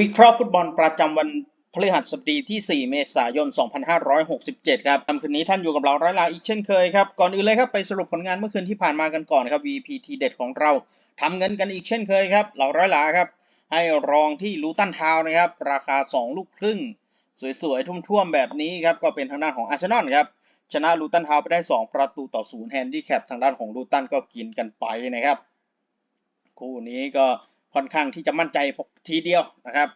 วิเคราะห์ฟุตบอลประจำวันพฤหัสบดีที่ 4 เมษายน 2567 ครับค่ำคืนนี้ท่านอยู่กับเราร้อยลาอีกเช่นเคยครับ ก่อนอื่นเลยครับ ไปสรุปผลงานเมื่อคืนที่ผ่านมากันก่อนครับ VPT เด็ดของเราทำเงินกันอีกเช่นเคยครับ เราร้อยลาครับ ให้รองที่ลูตันทาวนะครับ ราคา 2 ลูกครึ่ง สวยๆ ทุ่มๆ แบบนี้ครับ ก็เป็นทางด้านของอาร์เซนอลครับ ชนะลูตันทาวไปได้ 2 ประตูต่อศูนย์แฮนดี้แคปทางด้านของลูตันก็กินกันไปนะครับ คู่นี้ก็ ค่อนข้างที่จะมั่นใจทีเดียวนะครับ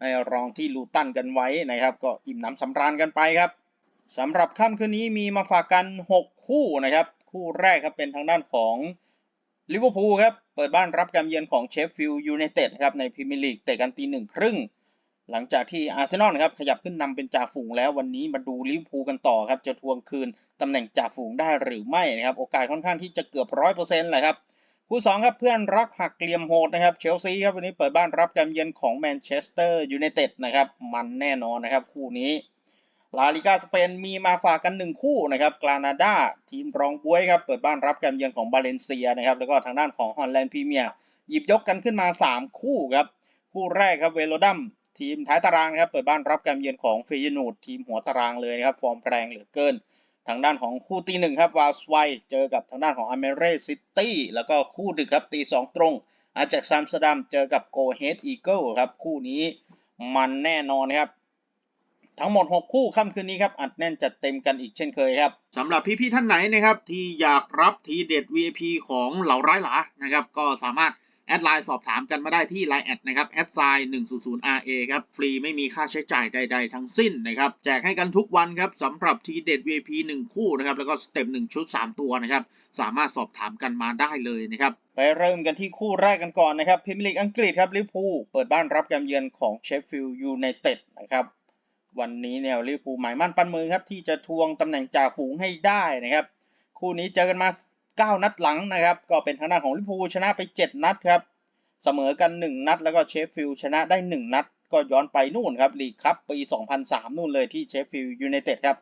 ให้รองที่ลูตันกันไว้นะครับ ก็อิ่มหนำสำราญกันไปครับสำหรับค่ำคืนนี้มีมาฝากกัน 6 คู่นะครับ คู่แรกครับเป็นทางด้านของลิเวอร์พูลครับเปิดบ้านรับการเยือนของเชฟฟิลด์ยูไนเต็ดครับในพรีเมียร์ลีกเตะกันตีหนึ่งครึ่งหลังจากที่อาร์เซนอลนะครับขยับขึ้นนำเป็นจ่าฝูงแล้ววันนี้มาดูลิเวอร์พูลกันต่อครับจะทวงคืนตำแหน่งจ่าฝูงได้หรือไม่นะครับโอกาสค่อนข้างที่จะเกือบร้อยเปอร์เซ็นต์เลยครับ คู่สองครับเพื่อนรักหักเหลี่ยมโหดนะครับเชลซีครับวันนี้เปิดบ้านรับการเยือนของแมนเชสเตอร์ยูไนเต็ดนะครับมันแน่นอนนะครับคู่นี้ลาลิกาสเปนมีมาฝากกันหนึ่งคู่นะครับกรานาดาทีมรองบวยครับเปิดบ้านรับการเยือนของบาเลนเซียนะครับแล้วก็ทางด้านของฮอลแลนด์พรีเมียร์หยิบยกกันขึ้นมา 3 คู่ครับคู่แรกครับเวโรดัมทีมท้ายตารางครับเปิดบ้านรับการเยือนของเฟยนูดทีมหัวตารางเลยนะครับฟอร์มแรงเหลือเกิน ทางด้านของคู่ตีหนึ่งครับวาสไวเจอกับทางด้านของอเมเรซิตี้แล้วก็คู่ดึกครับตีสองตรงอาจากซัมสเตอร์ดัมเจอกับโกเฮดอีเกิลครับคู่นี้มันแน่นอนนะครับ ทั้งหมด 6 คู่ค่ำคืนนี้ครับ อัดแน่นจัดเต็มกันอีกเช่นเคยครับสำหรับพี่ๆท่านไหนนะครับ ที่อยากรับทีเด็ด VIP ของเหล่าร้ายหลานะครับ ก็สามารถ แอดไลน์สอบถามกันมาได้ที่ Line แอดนะครับแอดไซน์100 RA ครับ ฟรีไม่มีค่าใช้จ่ายใด ๆ ทั้งสิ้นนะครับ แจกให้กันทุกวันครับสำหรับทีเด็ด VIP 1 คู่นะครับ แล้วก็สเต็ป1ชุด 3 ตัวนะครับ สามารถสอบถามกันมาได้เลยนะครับ ไปเริ่มกันที่คู่แรกกันก่อนนะครับพรีเมียร์ลีกอังกฤษครับลิเวอร์พูลเปิดบ้านรับการเยือนของเชฟฟิลด์ยูไนเต็ดนะครับวันนี้แนวลิเวอร์พูลหมายมั่นปั้นมือครับที่จะทวงตำแหน่งจ่าฝูงให้ได้นะครับ คู่นี้เจอกันมา 9 นัดหลังนะครับ ก็เป็นทางด้านของลิเวอร์พูลชนะไป 7 นัดครับ เสมอกัน 1 นัด แล้วก็เชฟฟิลด์ชนะได้ 1 นัด ก็ย้อนไปนู่นครับลีกคัพปี 2003 นู่นเลยที่เชฟฟิลด์ยูไนเต็ดครับ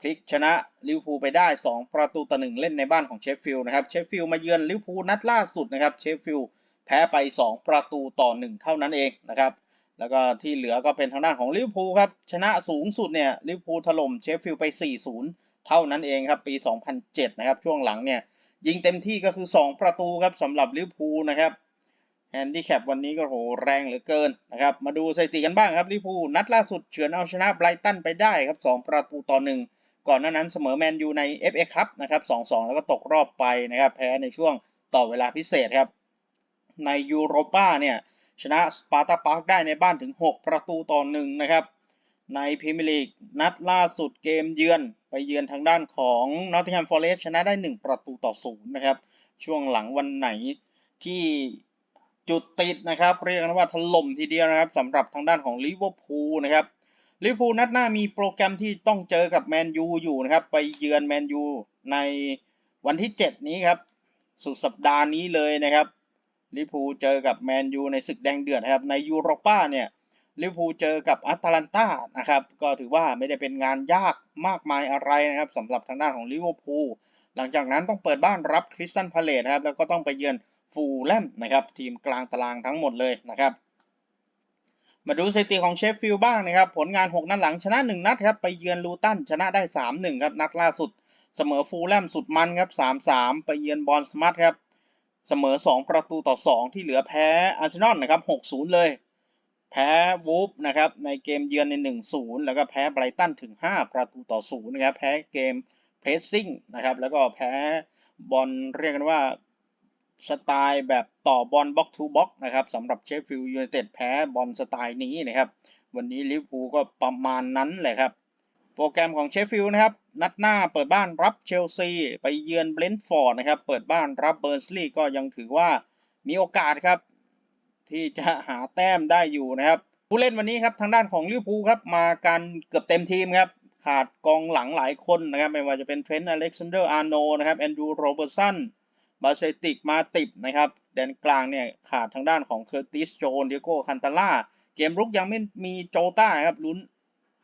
พลิกชนะลิเวอร์พูลไปได้ 2 ประตูต่อ1เล่นในบ้านของเชฟฟิลด์นะครับเชฟฟิลด์มาเยือนลิเวอร์พูลนัดล่าสุดนะครับเชฟฟิลด์แพ้ไป 2 ประตูต่อ 1 เท่านั้นเองนะครับแล้วก็ที่เหลือก็เป็นทางด้านของลิเวอร์พูลครับชนะสูงสุดเนี่ยลิเวอร์พูลถล่มเชฟฟิลด์ไป 4-0 เท่านั้นเองครับปี 2007 นะครับช่วงหลังเนี่ย ยิงเต็มที่ก็คือ 2 ประตูครับสำหรับลิเวอร์พูลนะครับแฮนดี้แคปวันนี้ก็โหแรงเหลือเกินนะครับมาดูสถิติกันบ้างครับลิเวอร์พูลนัดล่าสุดเฉือนเอาชนะไบรตันไปได้ครับ 2 ประตูต่อ 1 ก่อนหน้านั้นเสมอแมนยูใน FA คัพนะครับ2-2 แล้วก็ตกรอบไปนะครับแพ้ในช่วงต่อเวลาพิเศษครับ ในยูโรป้าเนี่ยชนะสปาร์ตาปาร์กได้ในบ้านถึง 6 ประตูต่อหนึ่งนะครับ ในพรีเมียร์ลีกนัดล่าสุดเกมเยือนไปเยือนทางด้านของนอตติงแฮมฟอเรสชนะได้ 1 ประตูต่อศูนย์นะครับ ช่วงหลังวันไหนที่จุดติดนะครับ เรียกว่าถล่มทีเดียวนะครับสำหรับทางด้านของลิเวอร์พูลนะครับลิเวอร์พูลนัดหน้ามีโปรแกรมที่ต้องเจอกับแมนยูอยู่นะครับ ไปเยือนแมนยูในวันที่ 7 นี้ครับ สุดสัปดาห์นี้เลยนะครับลิเวอร์พูลเจอกับแมนยูในศึกแดงเดือดนะครับในยูโรป้าเนี่ย ลิเวอร์พูลเจอกับอัตแลนตานะครับ ก็ถือว่าไม่ได้เป็นงานยากมากมายอะไรนะครับสำหรับทางด้านของลิเวอร์พูลหลังจากนั้นต้องเปิดบ้านรับคริสตันพาเลตนะครับ แล้วก็ต้องไปเยือนฟูลแลมนะครับทีมกลางตารางทั้งหมดเลยนะครับมาดูสถิติของเชฟฟิลด์บ้างนะครับ ผลงาน 6 นัดหลังชนะ 1 นัดครับ ไปเยือนลูตันชนะได้ 3-1 ครับ นัดล่าสุด เสมอฟูลแลมสุดมันครับ 3-3 ไปเยือนบอลสมาร์ทครับ เสมอ 2 ประตูต่อ 2 ที่เหลือแพ้อาร์เซนอลนะครับ 6-0 เลย แพ้วูฟนะครับในเกมเยือนใน 1-0 แล้วก็แพ้ไบรตันถึง 5 ประตูต่อ0นะครับแพ้เกมเพรสซิ่งนะครับแล้วก็แพ้บอลเรียกกันว่าสไตล์แบบต่อบอลบล็อกทูบล็อกนะครับสำหรับเชฟฟิลด์ยูไนเต็ดแพ้บอลสไตล์นี้นะครับ วันนี้ลิเวอร์พูลก็ประมาณนั้นแหละครับ โปรแกรมของเชฟฟิลด์นะครับ นัดหน้าเปิดบ้านรับเชลซี ไปเยือนเบรนท์ฟอร์ดนะครับ เปิดบ้านรับเบอร์นสลีย์ก็ยังถือว่ามีโอกาสครับ ที่จะหาแต้มได้อยู่นะครับ ผู้เล่นวันนี้ครับทางด้านของลิเวอร์พูลครับมากันเกือบเต็มทีมครับขาดกองหลังหลายคนนะครับไม่ว่าจะเป็นเทรนต์อเล็กซานเดอร์อาร์โนนะครับแอนดูโรเบอร์สันบาเซติกมาติบนะครับแดนกลางเนี่ยขาดทางด้านของเคอร์ติสโจนเดียโกคันตาล่าเกมรุกยังไม่มีโจต้าครับลุ้น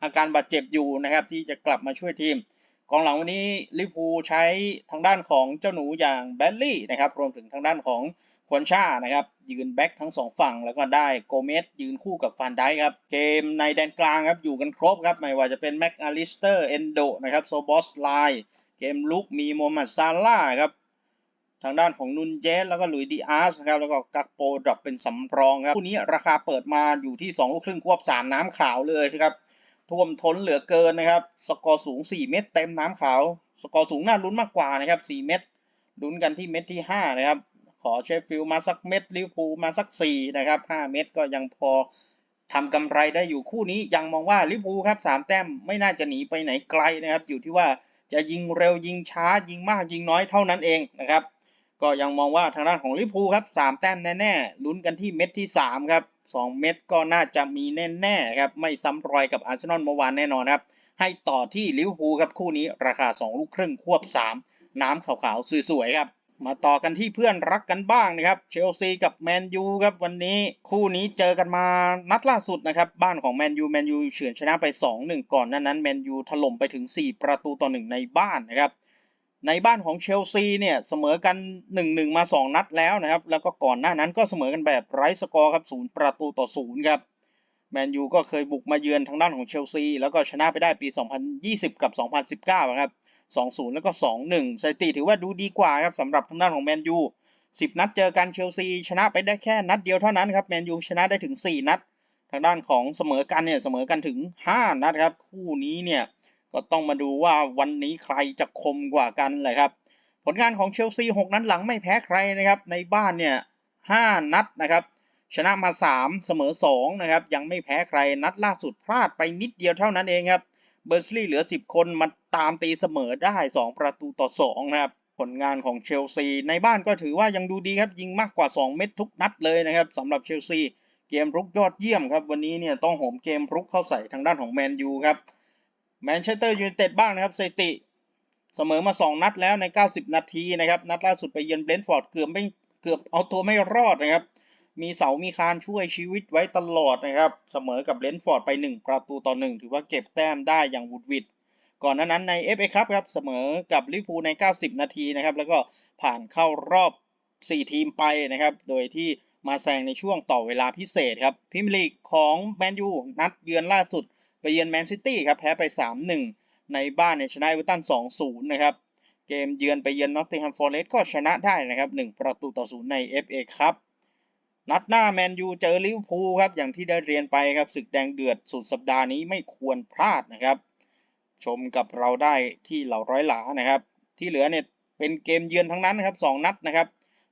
อาการบาดเจ็บอยู่นะครับที่จะกลับมาช่วยทีม กองหลังวันนี้ลิเวอร์พูใช้ทางด้านของเจ้าหนูอย่างแบลลี่นะครับรวมถึงทางด้านของ ควนชานะครับยืนแบ็กทั้งสองฝั่งแล้วก็ได้โกเมสยืนคู่กับฟานไดครับ เกมในแดนกลางครับอยู่กันครบครับ ไม่ว่าจะเป็นแม็กอาลิสเตอร์เอนโดนะครับโซบอสไลเกมลุกมีโมฮัมหมัดซาร่าครับ ทางด้านของนุนเจสแล้วก็หลุยดีอาร์สนะครับ แล้วก็กักโปดรอปเป็นสำรองครับคู่นี้ราคาเปิดมาอยู่ที่ 2 ลูกครึ่งควบ 3 น้ำขาวเลยครับท่วมท้นเหลือเกินนะครับ สกอร์สูง 4 เม็ดเต็มน้ำขาว สกอร์สูงน่าลุ้นมากกว่านะครับ 4 เม็ดลุ้นกันที่เม็ดที่ 5 นะครับ ขอเชฟฟิลมาสักเม็ดลิวพูมาสัก4นะครับ5เม็ดก็ยังพอทำกำไรได้อยู่คู่นี้ยังมองว่าลิวพูครับ3แต้มไม่น่าจะหนีไปไหนไกลนะครับ อยู่ที่ว่าจะยิงเร็วยิงช้ายิงมากยิงน้อยเท่านั้นเองนะครับ ก็ยังมองว่าทางด้านของลิวพูครับสามแต้มแน่ๆลุ้นกันที่เม็ดที่สามครับสองเม็ดก็น่าจะมีแน่ๆครับไม่ซ้ำรอยกับอาร์เซนอลเมื่อวานแน่นอนครับให้ต่อที่ลิเวอร์พูลครับคู่นี้ราคา 2 ลูกครึ่งควบ 3 น้ำขาวๆสวยๆครับ มาต่อกันที่เพื่อนรักกันบ้างนะครับเชลซีกับแมนยูครับวันนี้คู่นี้เจอกันมานัดล่าสุดนะครับบ้านของแมนยูแมนยูเฉือนชนะไป 2-1 ก่อนหนั้นนั้นแมนยูถล่มไปถึง 4 ประตูต่อ 1 ในบ้านนะครับในบ้านของเชลซีเนี่ยเสมอกัน 1-1 มา 2 นัดแล้วนะครับแล้วก็ก่อนหน้านั้นก็เสมอกันแบบไร้สกอร์ครับ0ประตูต่อ0ครับแมนยูก็เคยบุกมาเยือนทางด้านของเชลซีแล้วก็ชนะไปได้ปี 2020 กับ 2019ครับ 2-0 แล้วก็ 2-1 สถิติถือว่าดูดีกว่าครับสำหรับทางด้านของแมนยู 10 นัดเจอกันเชลซีชนะไปได้แค่นัดเดียวเท่านั้นครับแมนยูชนะได้ถึง 4 นัด ทางด้านของเสมอกันเนี่ยเสมอกันถึง 5 นัดครับ คู่นี้เนี่ยก็ต้องมาดูว่าวันนี้ใครจะคมกว่ากันเลยครับ ผลงานของเชลซี 6 นัดหลังไม่แพ้ใครนะครับในบ้านเนี่ย 5 นัดนะครับชนะมา 3 เสมอ2นะครับยังไม่แพ้ใครนัดล่าสุดพลาดไปนิดเดียวเท่านั้นเองครับเบอร์สลีย์เหลือ 10 คนมา ตามตีเสมอได้ 2 ประตูต่อ2นะครับผลงานของเชลซีในบ้านก็ถือว่ายังดูดีครับยิงมากกว่า 2 เม็ดทุกนัดเลยนะครับสำหรับเชลซีเกมรุกยอดเยี่ยมครับ วันนี้เนี่ยต้องโหมเกมรุกเข้าใส่ทางด้านของแมนยูครับแมนเชสเตอร์ยูไนเต็ดบ้างนะครับสถิติเสมอมา 2 นัดแล้วใน 90 นาทีนะครับนัดล่าสุดไปเยือนเบรนท์ฟอร์ดเกือบไม่เกือบเอาตัวไม่รอดนะครับมีเสามีคานช่วยชีวิตไว้ตลอดนะครับเสมอกับเบรนท์ฟอร์ดไป 1 ประตูต่อ 1 ถือว่าเก็บแต้มได้อย่างวุดวิด ก่อนหน้านั้นใน FA ครับครับเสมอกับลิเวอร์พูลใน 90 นาทีนะครับแล้วก็ผ่านเข้ารอบ 4 ทีมไปนะครับ โดยที่มาแซงในช่วงต่อเวลาพิเศษครับพรีเมียร์ลีกของแมนยูนัดเยือนล่าสุด ไปเยือนแมนซิตี้ครับแพ้ไป 3-1 ในบ้านเนี่ยชนะเอเวอร์ตัน 2-0 นะครับ เกมเยือนไปเยือนนอตติงแฮมฟอร์เรสต์ก็ชนะได้นะครับ 1 ประตูต่อ0ใน FA ครับนัดหน้าแมนยูเจอลิเวอร์พูลครับอย่างที่ได้เรียนไปครับศึกแดงเดือดสุดสัปดาห์นี้ไม่ควรพลาดนะครับ ชมกับเราได้ที่เหล่าร้อยหลานะครับ ที่เหลือเนี่ยเป็นเกมเยือนทั้งนั้นนะครับ2นัดนะครับ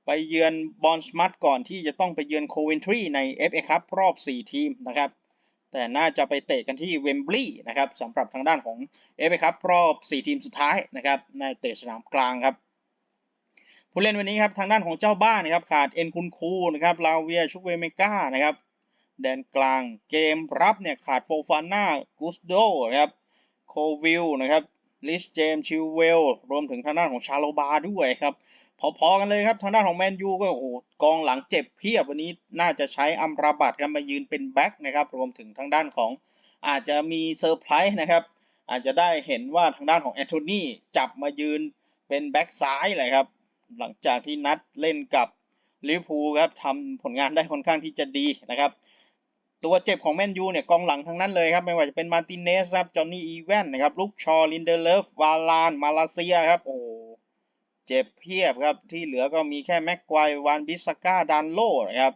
ไปเยือนบอลสมัตก่อนที่จะต้องไปเยือนโคเวนทรีใน FA ครับรอบ 4 ทีมนะครับ แต่น่าจะไปเตะกันที่เวมบลีย์นะครับสำหรับทางด้านของ FA ครับรอบ 4 ทีมสุดท้ายนะครับในเตะสนามกลางครับผู้เล่นวันนี้ครับทางด้านของเจ้าบ้านนะครับขาดเอ็นคุณคูนะครับลาเวียชุกเวเมกานะครับแดนกลางเกมรับเนี่ยขาดโฟฟาน่ากุสโดนะครับ โควิลนะครับลิสเจมชิวเวลรวมถึงทางด้านของชาโลบาด้วยครับ พอๆกันเลยครับ ทางด้านของแมนยูก็โอ้โหกองหลังเจ็บเพียบวันนี้น่าจะใช้อัมราบัตครับมายืนเป็นแบ็คนะครับ รวมถึงทางด้านของอาจจะมีเซอร์ไพรส์นะครับ อาจจะได้เห็นว่าทางด้านของแอนโทนีจับมายืนเป็นแบ็คซ้ายเลยครับ หลังจากที่นัดเล่นกับลิเวอร์พูลครับทำผลงานได้ค่อนข้างที่จะดีนะครับ ตัวเจ็บของแมนยูเนี่ยกองหลังทั้งนั้นเลยครับ ไม่ว่าจะเป็นมาตินเนสครับจอห์นนี่อีแวนนะครับลุกชอลินเดเลฟวาลานมาลาเซียครับโอ้เจ็บเพียบครับ ที่เหลือก็มีแค่แม็กไกววานบิสก้าดานโลนะครับ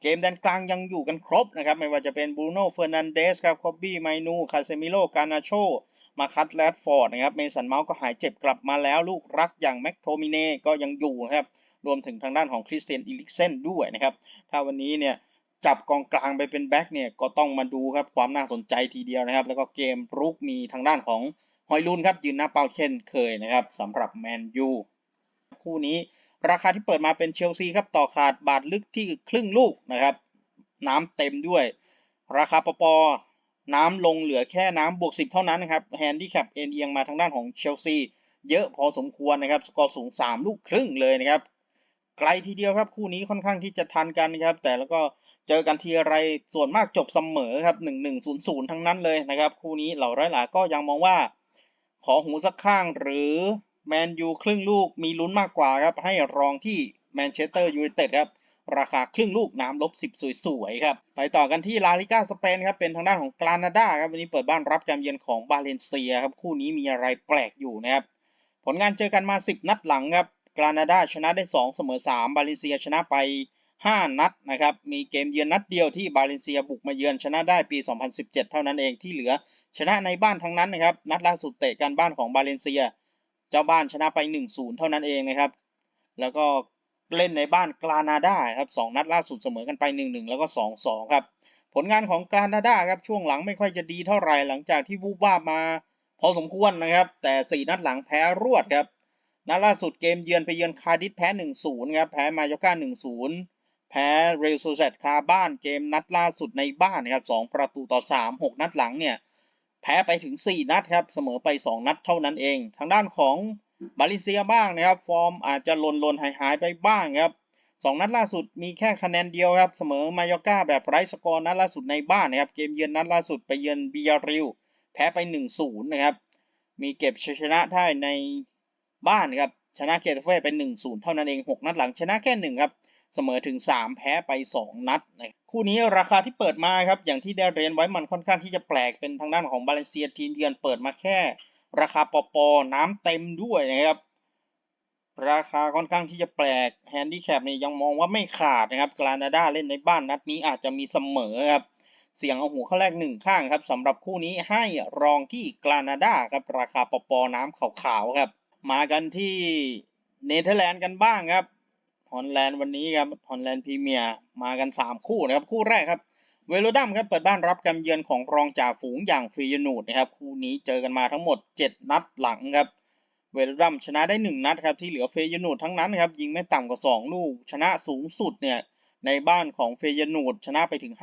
เกมแดนกลางยังอยู่กันครบนะครับ ไม่ว่าจะเป็นบรูโน่เฟอร์นันเดสครับคอบบี้ไมนูคาเซมิโลกานาโชมาคัตแรดฟอร์ดนะครับเมสันเมาส์ก็หายเจ็บกลับมาแล้วลูกรักอย่างแม็กโทมิเน่ก็ยังอยู่นะครับรวมถึงทางด้านของคริสเตียนอิลิกเซนด้วยนะครับ ถ้าวันนี้เนี่ย จับกองกลางไปเป็นแบ็กเนี่ยก็ต้องมาดูครับความน่าสนใจทีเดียวนะครับ แล้วก็เกมรุกมีทางด้านของฮอยลุนครับยืนหน้าเป้าเช่นเคยนะครับสำหรับแมนยูคู่นี้ราคาที่เปิดมาเป็นเชลซีครับต่อขาดบาทลึกที่ครึ่งลูกนะครับ น้ำเต็มด้วย ราคาปปน้ำลงเหลือแค่น้ำบวกสิบเท่านั้นนะครับแฮนดี้แคปเอ็นเอียงมาทางด้านของเชลซีเยอะพอสมควรนะครับ สกอร์สูง 3 ลูกครึ่งเลยนะครับ ไกลทีเดียวครับคู่นี้ค่อนข้างที่จะทันกันนะครับ แต่แล้วก็ เจอกันทีไรส่วนมากจบเสมอครับ1 1 0 0ทั้งนั้นเลยนะครับ คู่นี้เหล่าร้อยหลาก็ยังมองว่า ขอหูสักข้างหรือแมนยูครึ่งลูกมีลุ้นมากกว่าครับ ให้รองที่แมนเชสเตอร์ยูไนเต็ดครับ ราคาครึ่งลูกน้ำลบ10สวยๆครับ ไปต่อกันที่ลาลิก้าสเปนครับเป็นทางด้านของกรานาดาครับวันนี้เปิดบ้านรับการเยือนของบาเลนเซียครับคู่นี้มีอะไรแปลกอยู่นะครับผลงานเจอกันมา 10 นัดหลังครับกรานาดาชนะได้ 2 เสมอ 3 บาเลนเซียชนะไป 5 นัดนะครับ มีเกมเยือนนัดเดียวที่บาเลนเซียบุกมาเยือนชนะได้ปี 2017 เท่านั้นเองที่เหลือชนะในบ้านทั้งนั้นนะครับ นัดล่าสุดเตะกันบ้านของบาเลนเซีย เจ้าบ้านชนะไป 1-0 เท่านั้นเองนะครับ แล้วก็เล่นในบ้านกรานาดาครับสองนัดล่าสุดเสมอกันไป 1-1 แล้วก็ 2-2 ครับ ผลงานของกรานาดาครับช่วงหลังไม่ค่อยจะดีเท่าไหร่หลังจากที่วูบวามาพอสมควรนะครับ แต่ 4 นัดหลังแพ้รวดครับนัดล่าสุดเกมเยือนไปเยือนคาร์ดิสแพ้ 1-0 ครับ แพ้มายอร์ก้า 1-0 แพ้เรอัลโซเซตคาบ้านเกมนัดล่าสุดในบ้านนะครับ2ประตูต่อ3 6นัดหลังเนี่ยแพ้ไปถึง 4 นัดครับเสมอไป 2 นัดเท่านั้นเอง ทางด้านของบาลิเซียบ้างนะครับ ฟอร์มอาจจะหล่นหล่นหายหายไปบ้างครับสองนัดล่าสุดมีแค่คะแนนเดียวครับ เสมอมายอก้าแบบไร้สกอร์นัดล่าสุดในบ้านนะครับ เกมเยือนนัดล่าสุดไปเยือนบิยาริลแพ้ไป 1-0 นะครับ มีเก็บชัยชนะได้ในบ้านครับ ชนะเกตเฟ่เป็น1-0 เท่านั้นเอง 6 นัดหลังชนะแค่ 1 ครับ เสมอถึง 3 แพ้ไป 2 นัดนะคู่นี้ราคาที่เปิดมาครับอย่างที่ได้เรียนไว้มันค่อนข้างที่จะแปลกเป็นทางด้านของบาเลนเซียทีมเยือนเปิดมาแค่ ราคาปอปอน้ำเต็มด้วยนะครับราคาค่อนข้างที่จะแปลกแฮนดี้แคปเนี่ยยังมองว่าไม่ขาดนะครับกรานาดาเล่นในบ้านนัดนี้อาจจะมีเสมอครับเสียงเอาหูเข้าแรกหนึ่งข้างครับสำหรับคู่นี้ให้รองที่กรานาดาครับราคาปอปอน้ำขาวๆครับมากันที่เนเธอร์แลนด์กันบ้างครับ อลแลนด์วันนี้ครับฮอลแลนด์พรีเมียร์มากัน 3 คู่นะครับ คู่แรกครับ เวโรดัมครับเปิดบ้านรับการเยือนของรองจ่าฝูงอย่างฟรียนูดนะครับ คู่นี้เจอกันมาทั้งหมด 7 นัดหลังครับ เวโรดัมชนะได้ 1 นัดครับ ที่เหลือเฟยนูดทั้งนั้นครับ ยิงไม่ต่ำกว่า 2 ลูก ชนะสูงสุดเนี่ยในบ้านของเฟยนูดชนะไปถึง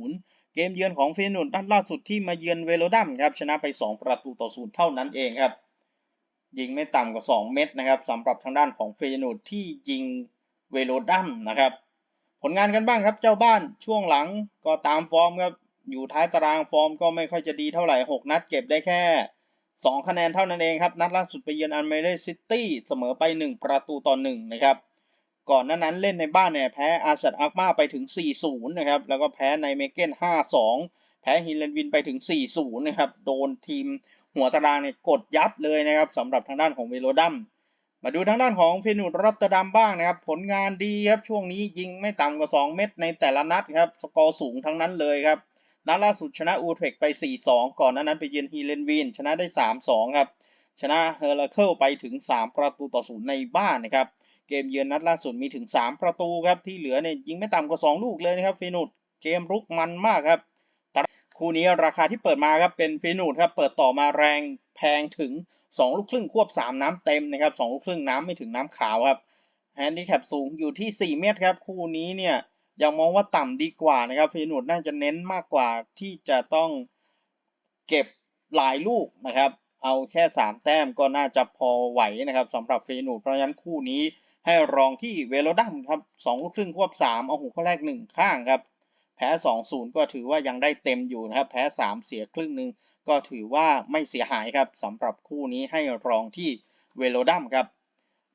5-0 เกมเยือนของเฟยนูดนัดล่าสุดที่มาเยือนเวโรดัมครับชนะไป 2 ประตูต่อศูนย์เท่านั้นเองครับยิงไม่ต่ำกว่า 2 เม็ดนะครับสำหรับทางด้านของเฟยนูดที่ยิง เวโรดัมนะครับ ผลงานกันบ้างครับเจ้าบ้านช่วงหลังก็ตามฟอร์มครับ อยู่ท้ายตารางฟอร์มก็ไม่ค่อยจะดีเท่าไหร่ 6 นัดเก็บได้แค่ 2 คะแนนเท่านั้นเองครับ นัดล่าสุดไปเยือนอันเมเรซิตี้เสมอไป 1 ประตูต่อ1นะครับ ก่อนหน้านั้นเล่นในบ้านเนี่ยแพ้อาร์เซนอักมาไปถึง 4-0 นะครับ แล้วก็แพ้ในเมเกน5-2 แพ้ฮิลเลนวินไปถึง 4-0 นะครับ โดนทีมหัวตารางเนี่ยกดยับเลยนะครับสำหรับทางด้านของเวโรดัม มาดูทางด้านของเฟนูรอตเตอร์ดัมบ้างนะครับ ผลงานดีครับช่วงนี้ยิงไม่ต่ำกว่า 2 เม็ดในแต่ละนัดครับ สกอร์สูงทั้งนั้นเลยครับ นัดล่าสุดชนะอูเทคไป 4-2 ก่อนนั้นไปเยือนฮีเลนวินชนะได้ 3-2 ครับ ชนะเฮอร์ลเคิลไปถึง 3 ประตูต่อศูนย์ในบ้านนะครับ เกมเยือนนัดล่าสุดมีถึง 3 ประตูครับ ที่เหลือเนี่ยยิงไม่ต่ำกว่า 2 ลูกเลยนะครับเฟนูดเกมรุกมันมากครับแต่คู่นี้ราคาที่เปิดมาครับเป็นเฟนูดครับเปิดต่อมาแรงแพงถึง 2 ลูกครึ่งควบ 3 น้ำเต็มนะครับ2ลูกครึ่งน้ำไม่ถึงน้ำขาวครับแฮนดิแคปสูงอยู่ที่ 4 เมตรครับ คู่นี้เนี่ยยังมองว่าต่ำดีกว่านะครับเฟนูดน่าจะเน้นมากกว่าที่จะต้องเก็บหลายลูกนะครับ เอาแค่ 3 แต้มก็น่าจะพอไหวนะครับสำหรับเฟนูดเพราะฉะนั้นคู่นี้ให้รองที่เวโรดัมครับ2ลูกครึ่งควบ 3 เอาหูข้าแรก 1 ข้างครับ แพ้ 2-0 ก็ถือว่ายังได้เต็มอยู่นะครับ แพ้ 3 เสียครึ่งหนึ่ง ก็ถือว่าไม่เสียหายครับสำหรับคู่นี้ให้รองที่เวโรดัมครับ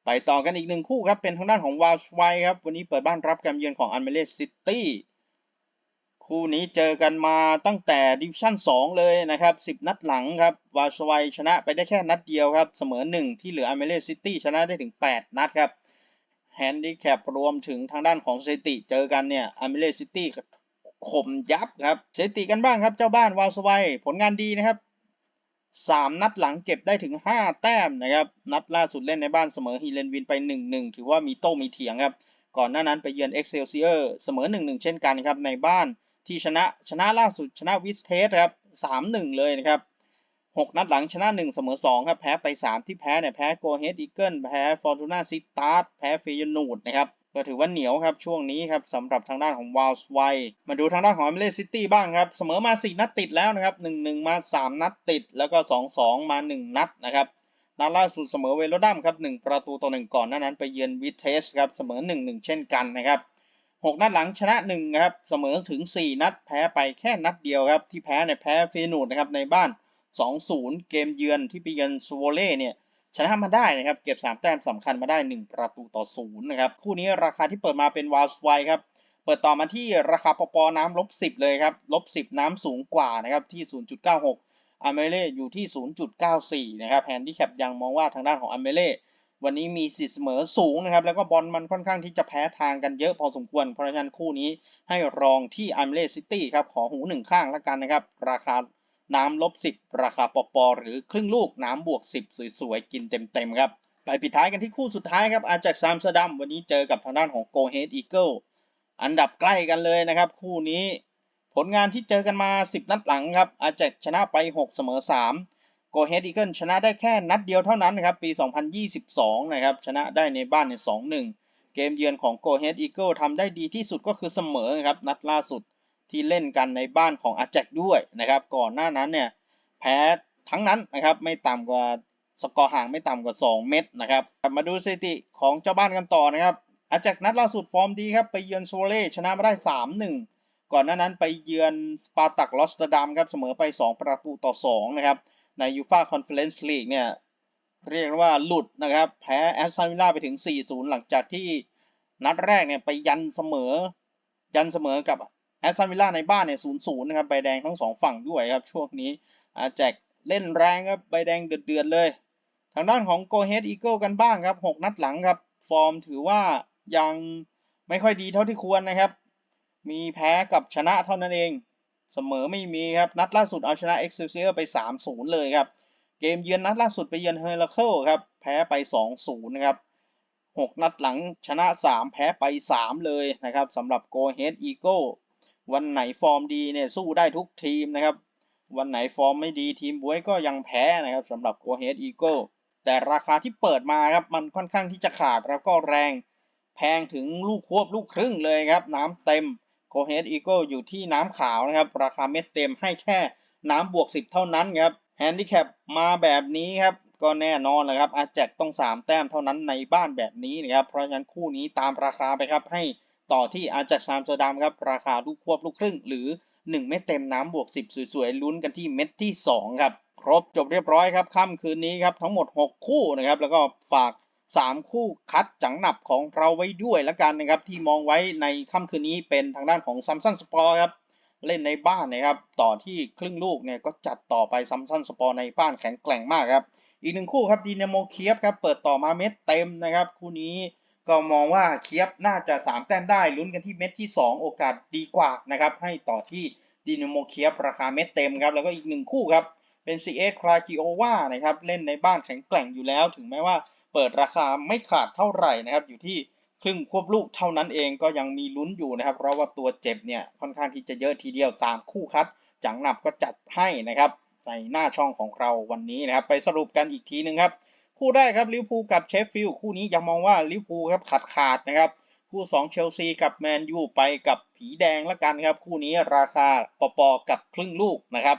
ไปต่อกันอีกหนึ่งคู่ครับ เป็นทางด้านของวาลสไวครับ วันนี้เปิดบ้านรับการเยือนของอันเมเลสซิตี้คู่นี้เจอกันมาตั้งแต่ดิวิชั่น 2 เลยนะครับ 10 นัดหลังครับ วาลสไวชนะไปได้แค่นัดเดียวครับ เสมอ 1 ที่เหลืออันเมเลสซิตี้ชนะได้ถึง 8 นัดครับ แฮนดิแคปรวมถึงทางด้านของสถิติ เจอกันเนี่ยอันเมเลสซิตี้ ข่มยับครับสถิติกันบ้างครับเจ้าบ้านวาลสไวผลงานดีนะครับสามนัดหลังเก็บได้ถึงห้าแต้มนะครับนัดล่าสุดเล่นในบ้านเสมอฮีเลนวินไปหนึ่งหนึ่งถือว่ามีโต้มีเถียงครับก่อนหน้านั้นไปเยือนเอ็กเซลเซียร์เสมอหนึ่งหนึ่งเช่นกันครับในบ้านที่ชนะชนะล่าสุดชนะวิสเทสครับสามหนึ่งเลยนะครับหกนัดหลังชนะหนึ่งเสมอสองครับแพ้ไปสามที่แพ้เนี่ยแพ้โกเฮดอีเกิลแพ้ฟอร์ตูน่าซิตาร์แพ้เฟยนูดนะครับ ก็ถือว่าเหนียวครับช่วงนี้ครับสำหรับทางด้านของวาลส์ไวมาดูทางด้านของเมเลซิตี้บ้างครับ เสมอมา 4 นัดติดแล้วนะครับ 1-1 มา 3 นัดติด แล้วก็ 2-2 มา 1 นัดนะครับนัดล่าสุดเสมอเวโรดัมครับ1ประตูต่อ1ก่อนหน้านั้นไปเยือนวิเทสครับเสมอ 1-1 เช่นกันนะครับ6นัดหลังชนะ1ครับเสมอถึง 4 นัดแพ้ไปแค่นัดเดียวครับที่แพ้เนี่ยแพ้เฟนูดนะครับในบ้าน 2-0 เกมเยือนที่ไปเยือนซูโวเล่เนี่ย ชนะมาได้นะครับ เก็บ 3 แต้มสำคัญมาได้ 1 ประตูต่อศูนย์นะครับ คู่นี้ราคาที่เปิดมาเป็นวาลสไวครับ เปิดต่อมาที่ราคาปปน้ำลบ10 เลยครับ ลบ 10 น้ำสูงกว่านะครับที่ 0.96อเมเล่อยู่ที่ 0.94 นะครับแฮนดี้แคปยังมองว่าทางด้านของอเมเล่วันนี้มีสิทธิ์เสมอสูงนะครับ แล้วก็บอลมันค่อนข้างที่จะแพ้ทางกันเยอะพอสมควร เพราะฉะนั้นคู่นี้ให้รองที่อเมเล่ซิตี้ครับ ขอหูหนึ่งข้างแล้วกันนะครับ ราคา น้ำลบ 10 ราคาปปอหรือครึ่งลูกน้ำบวก 10 สวยๆ กินเต็มๆครับ ไปปิดท้ายกันที่คู่สุดท้ายครับ อาจากซามสเตอร์ดัมวันนี้เจอกับทางด้านของโกเฮดอีเกิลอันดับใกล้กันเลยนะครับ คู่นี้ผลงานที่เจอกันมา 10 นัดหลังครับ อาจากชนะไป 6 เสมอ 3 โกเฮดอีเกิลชนะได้แค่นัดเดียวเท่านั้นนะครับ ปี 2022 นะครับ ชนะได้ในบ้านใน 2-1 เกมเยือนของโกเฮดอีเกิลทำได้ดีที่สุดก็คือเสมอครับนัดล่าสุด ที่เล่นกันในบ้านของอาแจกด้วยนะครับ ก่อนหน้านั้นเนี่ยแพ้ทั้งนั้นนะครับไม่ต่ำกว่าสกอร์ห่างไม่ต่ำกว่า 2 เม็ดนะครับมาดูสถิติของเจ้าบ้านกันต่อนะครับอาแจกนัดล่าสุดฟอร์มดีครับไปเยือนโซเล่ชนะมาได้ 3-1 ก่อนหน้านั้นไปเยือนสปาร์ตักลอสต์ดัมครับเสมอไป 2 ประตูต่อ 2 นะครับ ในยูฟาคอนเฟอเรนซ์ลีกเนี่ยเรียกว่าหลุดนะครับ แพ้แอสตันวิลล่าไปถึง 4-0 หลังจากที่นัดแรกเนี่ยไปยันเสมอ ยันเสมอกับ แอสตันวิลล่าในบ้านเนี่ยศูนย์ศูนย์นะครับใบแดงทั้งสองฝั่งด้วยครับช่วงนี้อาแจกเล่นแรงครับใบแดงเดือดๆเลย ทางด้านของโกเฮดอีเกิลกันบ้างครับ 6 นัดหลังครับ ฟอร์มถือว่ายังไม่ค่อยดีเท่าที่ควรนะครับ มีแพ้กับชนะเท่านั้นเอง เสมอไม่มีครับ นัดล่าสุดเอาชนะเอ็กซ์เซียไป 3-0 เลยครับ เกมเยือนนัดล่าสุดไปเยือนเฮอร์เคิลครับ แพ้ไป 2-0 นะครับ6นัดหลังชนะ 3 แพ้ไป 3 เลยนะครับสำหรับ Go Ahead Eagle วันไหนฟอร์มดีเนี่ยสู้ได้ทุกทีมนะครับ วันไหนฟอร์มไม่ดีทีมบวยก็ยังแพ้นะครับสำหรับ Go Ahead Eagle แต่ราคาที่เปิดมาครับมันค่อนข้างที่จะขาดแล้วก็แรง แพงถึงลูกควบลูกครึ่งเลยครับ น้ำเต็ม Go Ahead Eagle อยู่ที่น้ำขาวนะครับ ราคาเม็ดเต็มให้แค่น้ำบวก 10 เท่านั้นครับแฮนดิแคปมาแบบนี้ครับก็แน่นอนเลยครับอาแจกต้อง 3 แต้มเท่านั้นในบ้านแบบนี้นะครับเพราะฉะนั้นคู่นี้ตามราคาไปครับให้ ต่อที่อาแจกซามสเตอร์ดัมครับราคาลูกควบลูกครึ่ง หรือ 1 เม็ดเต็มน้ำบวก 10 สวยๆลุ้นกันที่เม็ดที่ 2 ครับ ครบจบเรียบร้อยครับค่ำคืนนี้ครับทั้งหมด 6 คู่นะครับ แล้วก็ฝาก 3 คู่คัดจังหนับของเราไว้ด้วยละกันนะครับ ที่มองไว้ในค่ำคืนนี้เป็นทางด้านของซัมซันสปอร์ครับเล่นในบ้านนะครับ ต่อที่ครึ่งลูกเนี่ยก็จัดต่อไปซัมซันสปอร์ในบ้านแข็งแกร่งมากครับ อีกหนึ่งคู่ครับดีนาโมเคียฟครับ เปิดต่อมาเม็ดเต็มนะครับ คู่นี้ ก็มองว่าเคียฟน่าจะ 3 แต้มได้ลุ้นกันที่เม็ดที่ 2 โอกาสดีกว่านะครับให้ต่อที่ดีนโมเคียฟราคาเม็ดเต็มครับแล้วก็อีกหนึ่งคู่ครับเป็น CS คราคิโอวานะครับเล่นในบ้านแข็งแกร่งอยู่แล้ว ถึงแม้ว่าเปิดราคาไม่ขาดเท่าไหร่นะครับอยู่ที่ครึ่งควบลูกเท่านั้นเองก็ยังมีลุ้นอยู่นะครับเพราะว่าตัวเจ็บเนี่ยค่อนข้างที่จะเยอะทีเดียว 3 คู่คัดจังหนับก็จัดให้นะครับในหน้าช่องของเราวันนี้นะครับไปสรุปกันอีกทีหนึ่งครับ คู่แรกครับลิเวอร์พูลกับเชฟฟิลด์คู่นี้ยังมองว่าลิเวอร์พูลครับขาดขาดนะครับ คู่ 2 เชลซีกับแมนยูไปกับผีแดงละกันครับ คู่นี้ราคาปอปอกับครึ่งลูกนะครับ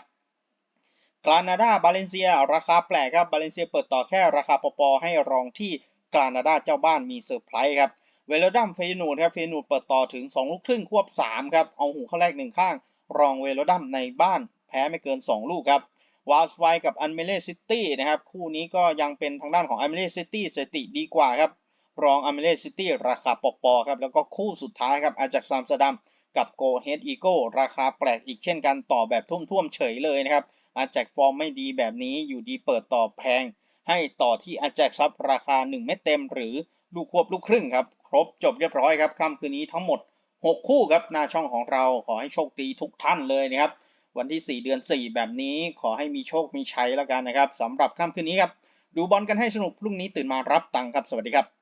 กรานาดาบาเลนเซีย ราคาแปลกครับบาเลนเซียเปิดต่อแค่ราคาปอปอให้รองที่กรานาดาเจ้าบ้านมีเซอร์ไพรส์ครับเวโรดัมเฟยนูดครับเฟยนูดเปิดต่อถึง 2 ลูกครึ่งควบ 3 ครับ เอาหูเข้าแรกหนึ่งข้าง รองเวโรดัมในบ้านแพ้ไม่เกิน 2 ลูกครับ วาลส์ไวกับอันเมเล่ซิตี้นะครับ คู่นี้ก็ยังเป็นทางด้านของอันเมเล่ซิตี้สถิติดีกว่าครับ รองอันเมเล่ซิตี้ราคาปอปอครับ แล้วก็คู่สุดท้ายครับอาจากซามสดัมกับโกเฮดอีโก้ราคาแปลกอีกเช่นกันต่อแบบทุ่มๆเฉยเลยนะครับ อาแจกฟอร์มไม่ดีแบบนี้อยู่ดีเปิดต่อแพง ให้ต่อที่อาแจกซับราคา 1 เม็ดเต็ม หรือลูกควบลูกครึ่งครับครบจบเรียบร้อยครับค่ำคืนนี้ทั้งหมด 6 คู่ครับหน้าช่องของเราขอให้โชคดีทุกท่านเลยนะครับ วันที่ 4 เดือน 4 แบบนี้ขอให้มีโชคมีชัยแล้วกันนะครับสำหรับค่ำคืนนี้ครับ ดูบอลกันให้สนุกพรุ่งนี้ตื่นมารับตังค์ครับ สวัสดีครับ